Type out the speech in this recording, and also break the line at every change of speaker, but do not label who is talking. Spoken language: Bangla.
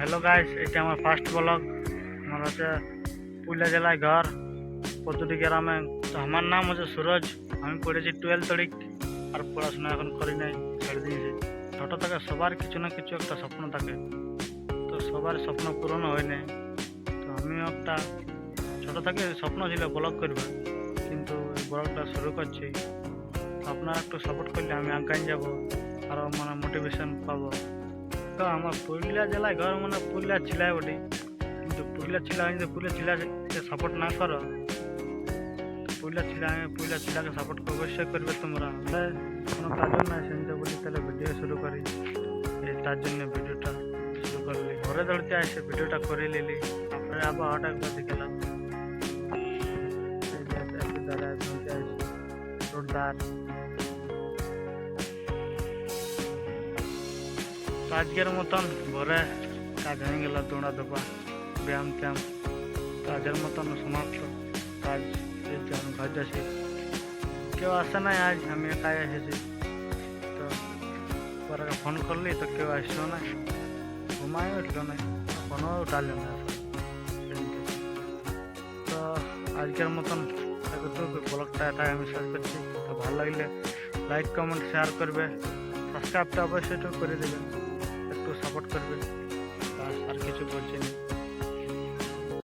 হ্যালো গাইস এটা আমার ফার্স্ট ব্লগ আমার হচ্ছে পুরুলিয়া জেলায় ঘর পদ্ধতি গ্রামে। তো আমার নাম হচ্ছে সুরজ। আমি পড়েছি টুয়েলভ তারিখ আর পড়াশোনা এখন করি নাই, ছেড়ে দিয়েছি। ছোটো থেকে সবার কিছু না কিছু একটা স্বপ্ন থাকে। তো সবার স্বপ্ন পূরণ হয় নাই। তো আমিও একটা ছোটো থেকে স্বপ্ন ছিল ব্লগ করবে, কিন্তু ব্লগটা শুরু করছি। তো আপনারা একটু সাপোর্ট করলে আমি আগাই যাব, আরও মানে মোটিভেশন পাবো। তো আমার পুরুলিয়া জেলায় ঘর মানে পুরুলিয়া জেলায় ওটি কিন্তু পুরুলিয়া জেলা যদি পুরুলিয়া জেলাকে সাপোর্ট না করো পুরুলিয়া জেলা পুরুলিয়া জেলাকে সাপোর্ট অবশ্যই করবে তোমরা। কোনো কাজও নাই সেটা বলি, তাহলে ভিডিও শুরু করি। তার জন্য ভিডিওটা শুরু করলি। ঘরে দৌড়তে আসে ভিডিওটা করে নিলি। তারপরে আবার হঠাৎ করে একটু দাঁড়ায় দৌড়তে আসে জোরদার আজকের মতন ঘরে কাজ হয়ে গেল দৌড়া দোপা ব্যায়াম ট্যায়াম কাজের মতন সমাপ্ত কাজ এই যে আমি ঘর যাচ্ছি কেউ আসে নাই আজ আমি একাই এসেছি তো পরে ফোন করলি তো কেউ আসলো না ঘুমাই উঠলো না ফোনও উঠালো না সেদিনকে। তো আজকের মতন এতটুকু ব্লগটা এটাই আমি শেষ করছি তো ভালো লাগলে লাইক কমেন্ট শেয়ার করবে সাবস্ক্রাইবটা অবশ্যই একটু করে দেবেন একটু সাপোর্ট করবে